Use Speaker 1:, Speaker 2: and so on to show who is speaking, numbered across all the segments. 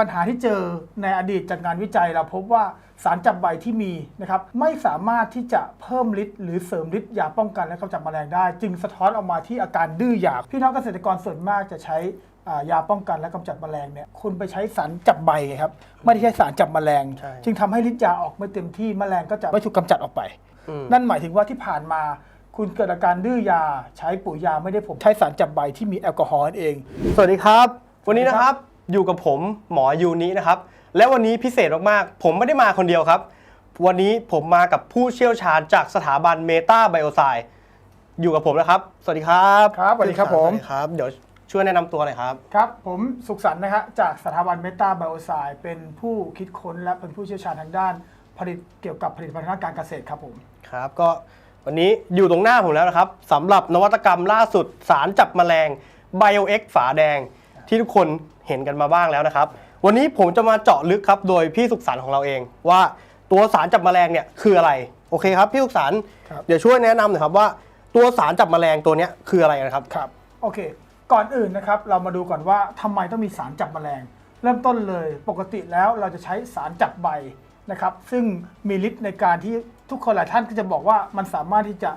Speaker 1: ปัญหาที่เจอในอดีตจากงานวิจัยเราพบว่าสารจับใบที่มีนะครับไม่สามารถที่จะเพิ่มฤทธิ์หรือเสริมฤทธิ์ยาป้องกันและกำจัดแมลงได้ จึงสะท้อนออกมาที่อาการดื้อยาพี่น้องเกษตรกรส่วนมากจะใช้อ่ายาป้องกันและกำจัดแมลงเนี่ยคุณไปใช้สารจับใบไงครับไม่ได้ใช้สารจับแมลง
Speaker 2: ใช่
Speaker 1: จึงทำให้ฤทธิ์ยาออกไม่เต็มที่แมลงก็จะไม่ถูกกำจัดออกไป
Speaker 2: อืม
Speaker 1: นั่นหมายถึงว่าที่ผ่านมาคุณเกิดอาการดื้อยาใช้ปุ๋ยยาไม่ได้ผลใช้สารจับใบที่มีแอลกอฮอล์นั่นเอง
Speaker 2: สวัสดีครับ วันนี้
Speaker 1: สวัสดี
Speaker 2: นะ
Speaker 1: ค
Speaker 2: ค
Speaker 1: รั
Speaker 2: รับบ อยู่กับผมหมอยูนี้นะครับ และวันนี้พิเศษมากๆ ผมไม่ได้มาคนเดียวครับ วันนี้ผมมากับผู้เชี่ยวชาญจากสถาบันเมตาไบโอไซอยู่กับผมนะครับ สวัสดีครับ
Speaker 1: ครับสวัสดีครับผม
Speaker 2: สวัสดีครับเดี๋ยวช่วยแนะนำตัวหน่อยครับ
Speaker 1: ครับ ผมสุขสันต์นะฮะจากสถาบันเมตาไบโอไซเป็นผู้คิดค้นและเป็นผู้เชี่ยวชาญทางด้านผลิตเกี่ยวกับผลิตภัณฑ์ทางการเกษตรครับผม
Speaker 2: ครับก็วันนี้อยู่ตรงหน้าผมแล้วนะครับสำหรับนวัตกรรมล่าสุดสารจับแมลง BioX ฝาแดง ที่ทุกคน เห็นกันมาบ้างแล้วนะครับ วันนี้ผมจะมาเจาะลึกครับ โดยพี่สุขสันต์ของเราเอง ว่าตัวสารจับแมลงเนี่ยคืออะไร โอเคครับพี่สุขสันต์
Speaker 1: ครับ
Speaker 2: เดี๋ยวช่วยแนะนำหน่อยครับว่า ตัวสารจับแมลงตัวเนี้ยคืออะไรนะครับ
Speaker 1: ครับโอเค ก่อนอื่นนะครับเรามาดูก่อนว่าทำไมต้องมีสารจับแมลง เริ่มต้นเลยปกติแล้วเราจะใช้สารจับใบนะครับ ซึ่งมีฤทธิ์ในการที่ทุกคนหลายท่านก็จะบอกว่ามันสามารถที่จะ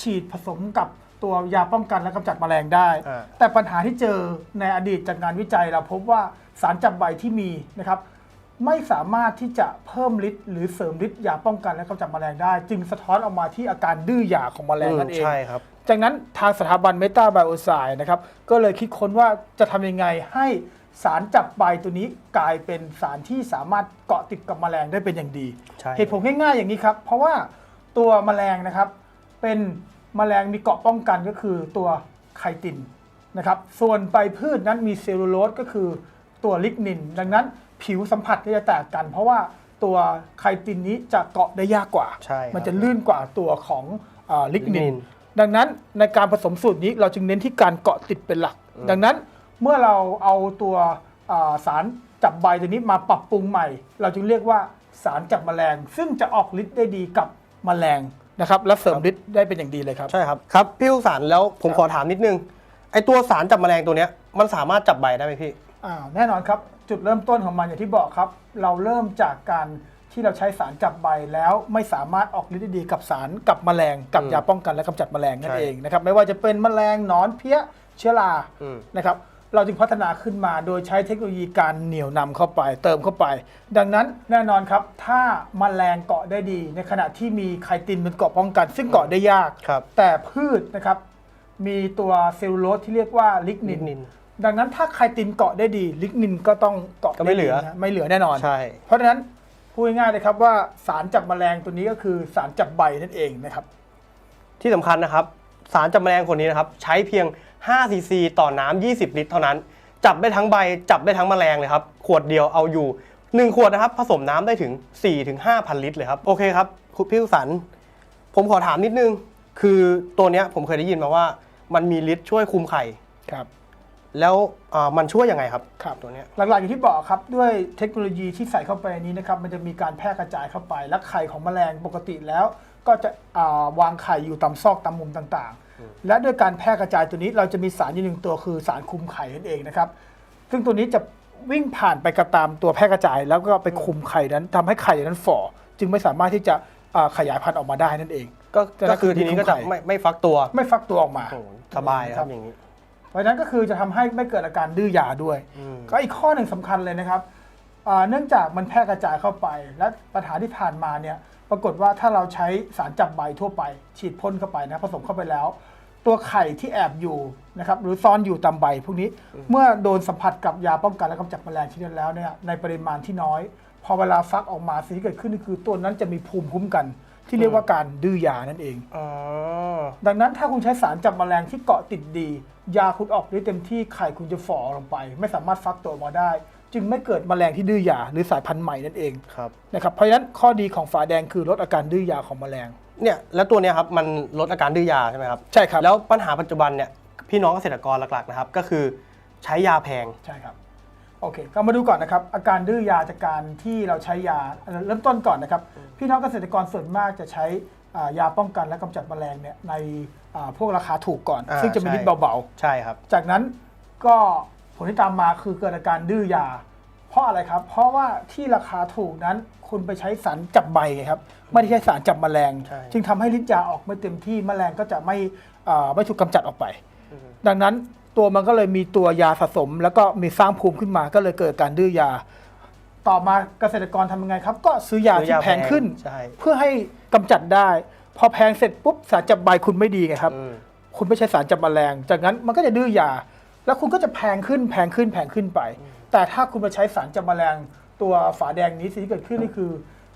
Speaker 1: ฉีดผสมกับ ตัวยาป้องกันและกำจัดแมลงได้
Speaker 2: อ่า
Speaker 1: แต่ปัญหาที่เจอในอดีตจากงานวิจัยเราพบว่าสารจับใบที่มีนะครับ ไม่สามารถที่จะเพิ่มฤทธิ์หรือเสริมฤทธิ์ยาป้องกันและกำจัดแมลงได้ จึงสะท้อนออกมาที่อาการดื้อยาของแมลงนั่นเอง
Speaker 2: ใช่ครับ
Speaker 1: จากนั้นทางสถาบันเมตาไบโอไซนะครับ ก็เลยคิดค้นว่าจะทำยังไงให้สารจับใบตัวนี้กลายเป็นสารที่สามารถเกาะติดกับแมลงได้เป็นอย่างดี
Speaker 2: ใช่
Speaker 1: เหตุผลง่ายๆอย่างนี้ครับ เพราะว่าตัวแมลงนะครับเป็น แมลงมีเกราะป้องกันก็คือตัวไคตินนะครับ ส่วนใบพืชนั้นมีเซลลูโลสก็คือตัวลิกนิน ดังนั้นผิวสัมผัสก็จะแตกกัน เพราะว่าตัวไคตินนี้จะเกาะได้ยากกว่า
Speaker 2: ใช่ครับ
Speaker 1: มันจะลื่นกว่าตัวของลิกนิ
Speaker 2: lignin
Speaker 1: นดังนั้นในการผสมสูตรนี้เราจึงเน้นที่การเกาะติดเป็นหลัก ดังนั้นเมื่อเราเอาตัวอ่าสารจับใบตัวนี้มาปรับปรุงใหม่ เราจึงเรียกว่าสารจับแมลง ซึ่งจะออกฤทธิ์ได้ดีกับแมลง นะครับและเสริมฤทธิ์ได้เป็นอย่างดีเลยครับ
Speaker 2: ใช่ครับครับพี่สุขสันต์แล้วผมขอถามนิดนึงไอตัวสารจับแมลงตัวเนี้ยมันสามารถจับใบได้ไหมพี่
Speaker 1: อ้าวแน่นอนครับจุดเริ่มต้นของมันอย่างที่บอกครับ เราเริ่มจากการที่เราใช้สารจับใบแล้วไม่สามารถออกฤทธิ์ได้ดีกับสารกับแมลงกับ
Speaker 2: อืม
Speaker 1: ยาป้องกันและกำจัดแมลงนั่น
Speaker 2: ใช่
Speaker 1: เองนะครับไม่ว่าจะเป็นแมลงหนอนเพี้ยเชื้อรา
Speaker 2: อืม
Speaker 1: นะครับ เราจึงพัฒนาขึ้นมาโดยใช้เทคโนโลยีการเหนี่ยวนำเข้าไป เติมเข้าไป ดังนั้นแน่นอนครับ ถ้าแมลงเกาะได้ดี ในขณะที่มีไคตินเป็นเกาะป้องกัน ซึ่งเกาะได้ยาก
Speaker 2: ครับ
Speaker 1: แต่พืชนะครับ มีตัวเซลลูโลสที่เรียกว่าลิกนิน
Speaker 2: lignin
Speaker 1: ดังนั้นถ้าไคตินเกาะได้ดี ลิกนินก็ต้องเกาะ
Speaker 2: ก็ไม่เหลือ
Speaker 1: ด้ดีนะไม่เหลือแน่นอน
Speaker 2: ใช่
Speaker 1: เพราะฉะนั้นพูดง่ายๆเลยครับว่าสารจับแมลงตัวนี้ก็คือสารจับใบนั่นเองนะครับ
Speaker 2: ที่สำคัญนะครับ สารจับแมลงคนนี้นะครับใช้เพียง5ซีซีต่อน้ำ20 ลิตร เท่านั้น จับได้ทั้งใบจับได้ทั้งแมลงเลยครับ ขวดเดียวเอาอยู่ 1 ขวดนะครับ ผสมน้ำได้ถึง4ถึง5,000 ลิตรเลยครับ โอเคครับคุณพี่สุสัน ผมขอถามนิดนึง คือตัวเนี้ยผมเคยได้ยินมาว่า มันมีฤทธิ์ช่วยคุมไข่
Speaker 1: ครับ
Speaker 2: แล้วอ่ามันช่วยยังไงครับ
Speaker 1: ครับ
Speaker 2: ตัวเนี้ย
Speaker 1: หลักๆอย่างที่บอกครับด้วยเทคโนโลยีที่ใส่เข้าไปในนี้นะครับมันจะมีการแพร่กระจายเข้าไป และไข่ของแมลงปกติแล้ว ก็จะอ่าวางไข่อยู่ตามซอกตามมุมต่างๆ และด้วยการแพร่กระจายตัวนี้เราจะมีสารอยู่หนึ่งตัวคือสารคุมไข่นั่นเองนะครับ ซึ่งตัวนี้จะวิ่งผ่านไปกับตามตัวแพร่กระจาย แล้วก็ไปคุมไข่นั้นทำให้ไข่นั้นฝ่อจึงไม่สามารถที่จะอ่าขยายพันธุ์ออกมาได้นั่นเอง
Speaker 2: ก็
Speaker 1: แต่
Speaker 2: ก็คือ
Speaker 1: ถ้า
Speaker 2: ทีนี้ก็จะ
Speaker 1: คุมไข่
Speaker 2: ไม่ไม่ฟักตัว
Speaker 1: ไม่ฟักตัวออกมา
Speaker 2: โอ้โหสบายครับอย่างนี้
Speaker 1: เพราะฉะนั้นก็คือจะทำให้ไม่เกิดอาการดื้อยาด้วย
Speaker 2: อืม
Speaker 1: ก็อีกข้อหนึ่งสำคัญเลยนะครับอ่าเนื่องจากมันแพร่กระจายเข้าไป และปัญหาที่ผ่านมาเนี่ยปรากฏว่าถ้าเราใช้สารจับใบทั่วไป ฉีดพ่นเข้าไปนะผสมเข้าไปแล้ว ตัวไข่ที่แอบอยู่นะครับหรือซ่อนอยู่ตามใบพวกนี้เมื่อโดนสัมผัสกับยาป้องกันและกำจัดแมลงชนิดนั้นแล้วเนี่ยในปริมาณที่น้อย พอเวลาฟักออกมาสิ่งที่เกิดขึ้นก็คือตัวนั้นจะมีภูมิคุ้มกัน ที่เรียกว่าการดื้อยานั่นเอง
Speaker 2: อ๋อ
Speaker 1: ดังนั้นถ้าคุณใช้สารจับแมลงที่เกาะติดดี ยาคุณออกได้เต็มที่ไข่คุณจะฝ่อลงไป ไม่สามารถฟักตัวออกมาได้ จึงไม่เกิดแมลงที่ดื้อยาหรือสายพันธุ์ใหม่นั่นเอง
Speaker 2: ครับ
Speaker 1: นะครับเพราะฉะนั้นข้อดีของฝาแดงคือลดอาการดื้อยาของแมลง
Speaker 2: เนี่ยแล้วตัวเนี้ยครับมันลดอาการดื้อยาใช่ไหมครับ
Speaker 1: ใช่ครับ
Speaker 2: แล้วปัญหาปัจจุบันเนี่ยพี่น้องเกษตรกรหลักๆนะครับก็คือใช้ยาแพง
Speaker 1: ใช่ครับ โอเคก็มาดูก่อนนะครับ อาการดื้อยาจากการที่เราใช้ยาเริ่มต้นก่อนนะครับ พี่น้องเกษตรกรส่วนมากจะใช้อ่ายาป้องกันและกำจัดแมลงเนี่ยในอ่าพวกราคาถูกก่อน
Speaker 2: อ่า
Speaker 1: ซึ่งจะมี
Speaker 2: ใช่
Speaker 1: ฤทธิ์เบาๆ
Speaker 2: ใช่ครับ
Speaker 1: จากนั้นก็ผลที่ตามมาคือเกิดอาการดื้อยาพเพราะอะไรครับ เพราะว่าที่ราคาถูกนั้นคุณไปใช้สารจับใบไงครับ ไม่ได้ใช้สารจับแมลง
Speaker 2: ใช่
Speaker 1: จึงทำให้ฤทธิ์ยาออกไม่เต็มที่แมลงก็จะไม่อ่าไม่ถูกกำจัดออกไป ดังนั้น ตัวมันก็เลยมีตัวยาสะสม แล้วก็มีสร้างภูมิขึ้นมาก็เลยเกิดการดื้อยา ต่อมาเกษตรกรทำยังไงครับ ก็ซื้อยา
Speaker 2: ซื้อ
Speaker 1: ที่
Speaker 2: ยา
Speaker 1: แพงขึ้น
Speaker 2: ใช่
Speaker 1: เพื่อให้กำจัดได้ พอแพงเสร็จปุ๊บสารจับใบคุณไม่ดีไงครับ
Speaker 2: อืม
Speaker 1: คุณไม่ใช่สารจับแมลง จากนั้นมันก็จะดื้อยา แล้วคุณก็จะแพงขึ้นแพงขึ้นแพงขึ้นไป แต่ถ้าคุณมาใช้สารจับแมลง ตัวฝาแดงนี้สิ่งที่เกิดขึ้นนี่คือ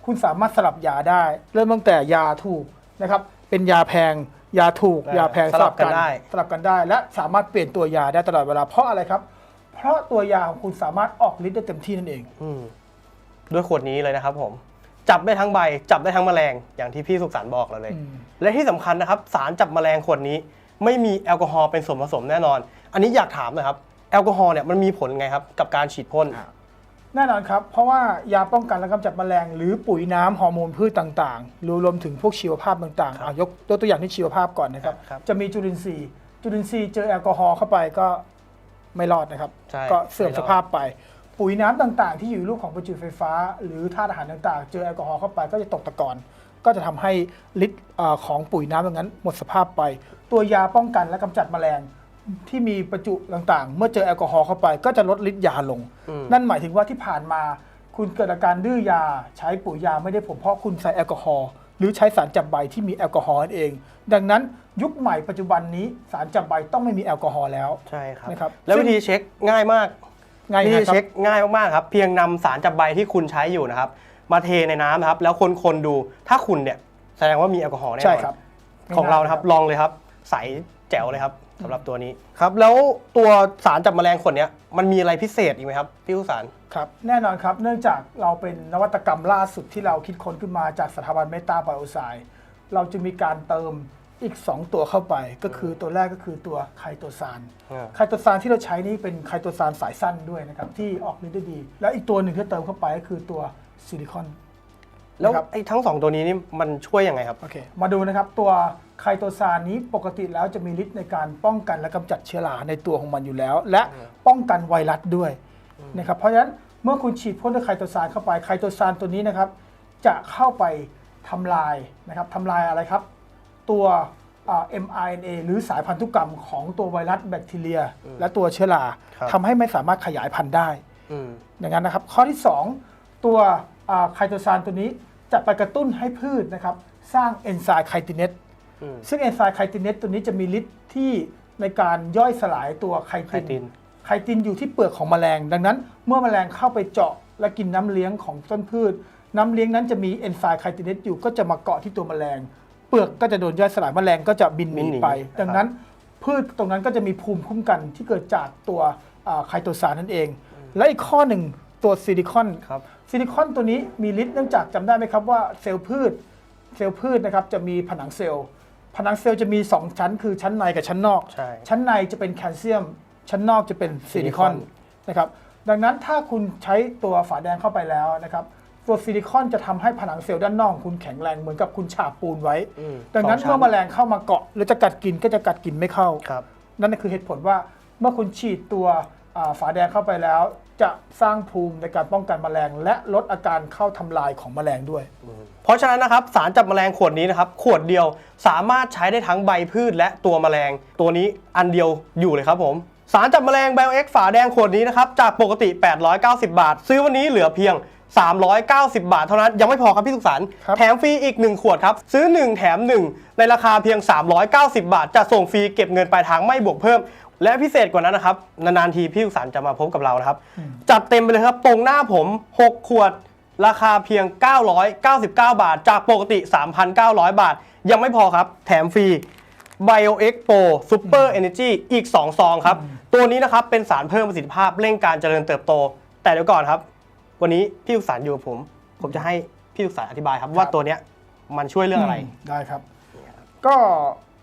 Speaker 1: คุณสามารถสลับยาได้ เริ่มตั้งแต่ยาถูกนะครับ เป็นยาแพง ยาถูก
Speaker 2: ได้
Speaker 1: ยาแพง
Speaker 2: สลับกันได้
Speaker 1: สลับกันได้ และสามารถเปลี่ยนตัวยาได้ตลอดเวลาเพราะอะไรครับ เพราะตัวยาของคุณสามารถออกฤทธิ์ได้เต็มที่นั่นเอง
Speaker 2: อืมด้วยขวดนี้เลยนะครับ ผม จับได้ทั้งใบ จับได้ทั้งแมลงอย่างที่พี่สุขสันต์บอกเราเลย
Speaker 1: อืม
Speaker 2: และที่สำคัญนะครับ สารจับแมลงขวดนี้ ไม่มีแอลกอฮอล์เป็นส่วนผสมแน่นอน อันนี้อยากถามหนะครับ แอลกอฮอล์เนี่ยมันมีผลไงครับ กับการฉีดพ่น
Speaker 1: แน่นอนครับ เพราะว่ายาป้องกันและกำจัดแมลง หรือปุ๋ยน้ำฮอร์โมนพืชต่างๆรวมรวมถึงพวกชีวภาพต่างๆ
Speaker 2: ครับ
Speaker 1: อะยกยกตัวอย่างที่ชีวภาพก่อนนะครับ
Speaker 2: ครับ
Speaker 1: จะมีจุลินทรีย์ จุลินทรีย์เจอแอลกอฮอล์เข้าไปก็ไม่รอดนะครับ
Speaker 2: ใช่
Speaker 1: ก็เสื่อม
Speaker 2: ไม่รอด
Speaker 1: สภาพไป ปุ๋ยน้ำต่างๆ ที่อยู่ในรูปของประจุไฟฟ้า หรือธาตุอาหารต่างๆ เจอแอลกอฮอล์เข้าไปก็จะตกตะกอน ก็จะทำให้ฤทธิ์อ่าของปุ๋ยน้ำตรงนั้นหมดสภาพไป ตัวยาป้องกันและกำจัดแมลง ที่มีประจุต่างๆ เมื่อเจอแอลกอฮอล์เข้าไป ก็จะลดฤทธิ์ยาลง
Speaker 2: อืม
Speaker 1: นั่นหมายถึงว่าที่ผ่านมา คุณเกิดอาการดื้อยาใช้ปุ๋ยยาไม่ได้ผลเพราะคุณใส่แอลกอฮอล์หรือใช้สารจับใบที่มีแอลกอฮอล์นั่นเอง ดังนั้นยุคใหม่ปัจจุบันนี้สารจับใบต้องไม่มีแอลกอฮอล์แล้ว
Speaker 2: ใช่ครับ
Speaker 1: นะครับ
Speaker 2: แล้ว
Speaker 1: ซึ่
Speaker 2: วิ
Speaker 1: ง
Speaker 2: ธีเช็คง่ายมาก
Speaker 1: ง่าย
Speaker 2: วิธี
Speaker 1: นะครับ
Speaker 2: เช็คง่ายมากๆครับ เพียงนำสารจับใบที่คุณใช้อยู่นะครับ มาเทในน้ำนะครับ แล้วคนๆดูถ้าคุณเนี่ยแสดงว่ามีแอลกอฮอล์แน่นอน
Speaker 1: ใช่ครับ
Speaker 2: ของเรานะครับลองเลยครับ ใสแจ๋วเลยครับ สำหรับตัวนี้ครับ แล้วตัวสารจับแมลงขวดเนี้ยมันมีอะไรพิเศษอีกไหมครับพี่ผู้สาร
Speaker 1: ครับ แน่นอนครับ เนื่องจากเราเป็นนวัตกรรมล่าสุดที่เราคิดค้นขึ้นมาจากสถาบันเมตาไบโอไซด์เราจะมีการเติมอีก 2 ตัวเข้าไป ก็คือตัวแรกก็คือตัวไคโตซาน
Speaker 2: อ่า
Speaker 1: ไคโตซานที่เราใช้นี่เป็นไคโตซานสายสั้นด้วยนะครับที่ออกฤทธิ์ได้ดี และอีกตัวหนึ่งที่เติมเข้าไปก็คือตัวซิลิคอน
Speaker 2: แล้ว
Speaker 1: นะครับ
Speaker 2: ไอ้ทั้งสองตัวนี้นี่มันช่วยยังไงครับ
Speaker 1: โอเค มาดูนะครับตัว ไคโตซานนี้ปกติแล้วจะมีฤทธิ์ในการป้องกันและกำจัดเชื้อราในตัวของมันอยู่แล้ว และป้องกันไวรัสด้วยนะครับเพราะฉะนั้นเมื่อคุณฉีดพ่นด้วยไคโตซานเข้าไปไคโตซานตัวนี้นะครับจะเข้าไปทำลายนะครับทำลายอะไรครับ ตัวอ่า mRNA หรือสายพันธุกรรมของตัวไวรัสแบคทีเรีย และตัวเชื้อรา
Speaker 2: ครับ
Speaker 1: ทำให้ไม่สามารถขยายพันธุ์ได้
Speaker 2: อืม
Speaker 1: อย่างนั้นนะครับ ข้อที่ 2 ตัวไคโตซานตัวนี้จะไปกระตุ้นให้พืชนะครับ สร้างเอนไซม์ไคติเนต
Speaker 2: อืม
Speaker 1: ซึ่งเอนไซม์ไคติเนตตัวนี้จะมีฤทธิ์ที่ในการย่อยสลายตัวไค
Speaker 2: ไค
Speaker 1: ติ
Speaker 2: ติ
Speaker 1: น
Speaker 2: น
Speaker 1: ไคตินอยู่ที่เปลือกของแมลง ดังนั้น เมื่อแมลงเข้าไปเจาะและกินน้ำเลี้ยงของต้นพืช น้ำเลี้ยงนั้นจะมีเอนไซม์ไคติเนตอยู่ก็จะมาเกาะที่ตัวแมลง เปลือกก็จะโดนย่อยสลายแมลงก็จะบินห
Speaker 2: บิ
Speaker 1: นี
Speaker 2: นหนี
Speaker 1: ไป
Speaker 2: ครับ
Speaker 1: ดังนั้นพืชตรงนั้นก็จะมีภูมิคุ้มกันที่เกิดจากตัวอ่าไคโตซานนั่นเอง และอีกข้อหนึ่งตัวซิลิคอน
Speaker 2: ครับ
Speaker 1: ซิลิคอนตัวนี้มีฤทธิ์เนื่องจากจำได้ไหมครับว่าเซลล์พืช เซลล์พืชนะครับจะมีผนังเซลล์ ผนังเซลล์จะมี 2 ชั้น คือชั้นในกับชั้นนอก
Speaker 2: ใช่
Speaker 1: ชั้นในจะเป็นแคลเซียม ชั้นนอกจะเป็นซิลิคอน
Speaker 2: ซิลิคอน
Speaker 1: นะครับดังนั้นถ้าคุณใช้ตัวฝาแดงเข้าไปแล้วนะครับตัวซิลิคอนจะทำให้ผนังเซลล์ด้านนอกของคุณแข็งแรงเหมือนกับคุณฉาบปูนไว้
Speaker 2: อืม
Speaker 1: ดังนั้น
Speaker 2: สอ
Speaker 1: เมื่อ
Speaker 2: ชั้
Speaker 1: แมลงเข้ามาเกาะหรือจะกัดกินก็จะกัดกินไม่เข้า
Speaker 2: ครับ
Speaker 1: นั่นคือเหตุผลว่าเมื่อคุณฉีดตัวอ่าฝาแดงเข้าไปแล้ว จะสร้างภูมิในการป้องกันแมลง และลดอาการเข้าทำลายของแมลงด้วย
Speaker 2: เพราะฉะนั้นนะครับสารจับแมลงขวดนี้นะครับขวดเดียวสามารถใช้ได้ทั้งใบพืชและตัวแมลง ตัวนี้อันเดียวอยู่เลยครับผม สารจับแมลง BioX ฝาแดงขวดนี้นะครับจากปกติ 890 บาท ซื้อวันนี้เหลือเพียง 390 บาทเท่านั้นยังไม่พอครับพี่สุขสันต์
Speaker 1: ครับ
Speaker 2: แถมฟรีอีก 1 ขวดครับ ซื้อ 1 แถม 1 ในราคาเพียง 390 บาทจะส่งฟรีเก็บเงินปลายทางไม่บวกเพิ่ม และพิเศษกว่านั้นนะครับ นานๆทีพี่สุขสันต์จะมาพบกับเรานะครับ จัดเต็มไปเลยครับ ตรงหน้าผม 6 ขวด ราคาเพียง 999 บาท จากปกติ 3,900 บาท ยังไม่พอครับ แถมฟรี BioX Pro Super Energy อีก 2 ซองครับ ตัวนี้นะครับเป็นสารเพิ่มประสิทธิภาพเร่งการเจริญเติบโต แต่เดี๋ยวก่อนครับ วันนี้พี่สุขสารอยู่กับผม ผมจะให้พี่สุขสารอธิบายครับว่าตัวเนี้ยมันช่วยเรื่องอะไร
Speaker 1: มได้ครับ ก็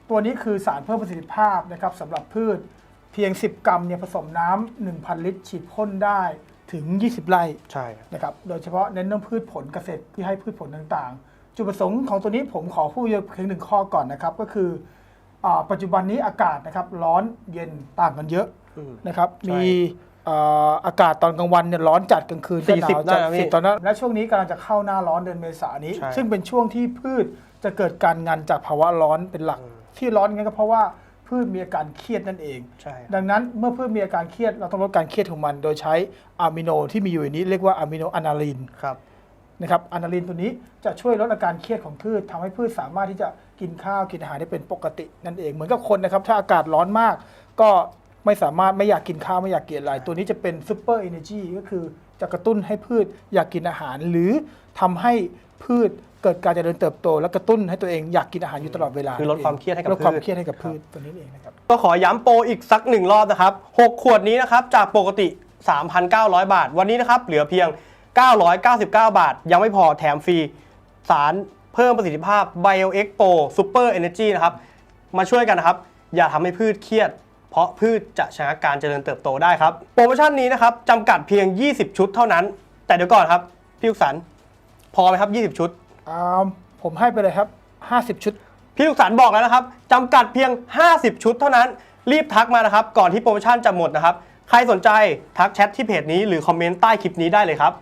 Speaker 1: ตัวนี้คือสารเพิ่มประสิทธิภาพนะครับสำหรับพืช เพียง 10 กรัมเนี่ยผสมน้ำ1,000 ลิตร ฉีดพ่นได้ถึง 20 ไร่
Speaker 2: ใช่
Speaker 1: นะครับ โดยเฉพาะเน้นเรื่องพืชผลเกษตรที่ให้พืชผลต่างๆ จุดประสงค์ของตัวนี้ผมขอพูดเพียงหนึ่งข้อก่อนนะครับ ก็คืออาปัจจุบันนี้อากาศนะครับร้อนเย็นต่างกันเยอะ
Speaker 2: อืม
Speaker 1: นะครับ
Speaker 2: ใช่
Speaker 1: มีเอ่ออากาศตอนกลางวันเนี่ยร้อนจัดกลางคืนก็หนาว
Speaker 2: 40
Speaker 1: จัด
Speaker 2: ได้นะพี่
Speaker 1: สิบตอนนั้นและช่วงนี้กำลังจะเข้าหน้าร้อนเดือนเมษายนนี้
Speaker 2: ใช่
Speaker 1: ซึ่งเป็นช่วงที่พืชจะเกิดการงานจากภาวะร้อนเป็นหลักที่ร้อนงั้นก็เพราะว่า พืชมีอาการเครียดนั่นเอง
Speaker 2: ใช่
Speaker 1: ดังนั้นเมื่อพืชมีอาการเครียดเราต้องลดการเครียดของมัน โดยใช้อะมิโนที่มีอยู่ในนี้เรียกว่าอะมิโนอะนาลิน
Speaker 2: ครับ
Speaker 1: นะครับอะนาลินตัวนี้จะช่วยลดอาการเครียดของพืชทำให้พืชสามารถที่จะกินข้าวกินอาหารได้เป็นปกตินั่นเองเหมือนกับคนนะครับถ้าอากาศร้อนมาก ก็ไม่สามารถไม่อยากกินข้าวไม่อยากกินอะไร ตัวนี้จะเป็นซูเปอร์เอเนจีก็คือจะกระตุ้นให้พืชอยากกินอาหาร หรือทำให้ พืชเกิดการเจริญเติบโต และกระตุ้นให้ตัวเองอยากกินอาหารอยู่ตลอดเวลา
Speaker 2: คือลดความเครียดให้กับ
Speaker 1: ลดความ
Speaker 2: พืช
Speaker 1: เครียดให้กับพืชตัวนี้เองนะครับ
Speaker 2: ก็ขอย้ำโปรอีกสักหนึ่งรอบนะครับ 6 ขวดนี้นะครับ จากปกติ 3,900 บาท วันนี้นะครับ เหลือเพียง 999 บาท ยังไม่พอแถมฟรี สารเพิ่มประสิทธิภาพ BioX Pro Super Energy นะครับ มาช่วยกันนะครับ อย่าทำให้พืชเครียด เพราะพืชจะชะงักการเจริญเติบโตได้ครับ โปรโมชั่นนี้นะครับจำกัดเพียง 20 ชุดเท่านั้น แต่เดี๋ยวก่อนครับพี่ลูกสัน พอไหมครับ 20 ชุด
Speaker 1: อ่าผมให้ไปเลยครับ 50 ชุด
Speaker 2: พี่ลูกสันบอกแล้วนะครับจำกัดเพียง 50 ชุดเท่านั้น รีบทักมานะครับ ก่อนที่โปรโมชั่นจะหมดนะครับ ใครสนใจทักแชทที่เพจนี้หรือคอมเมนต์ใต้คลิปนี้ได้เลยครับ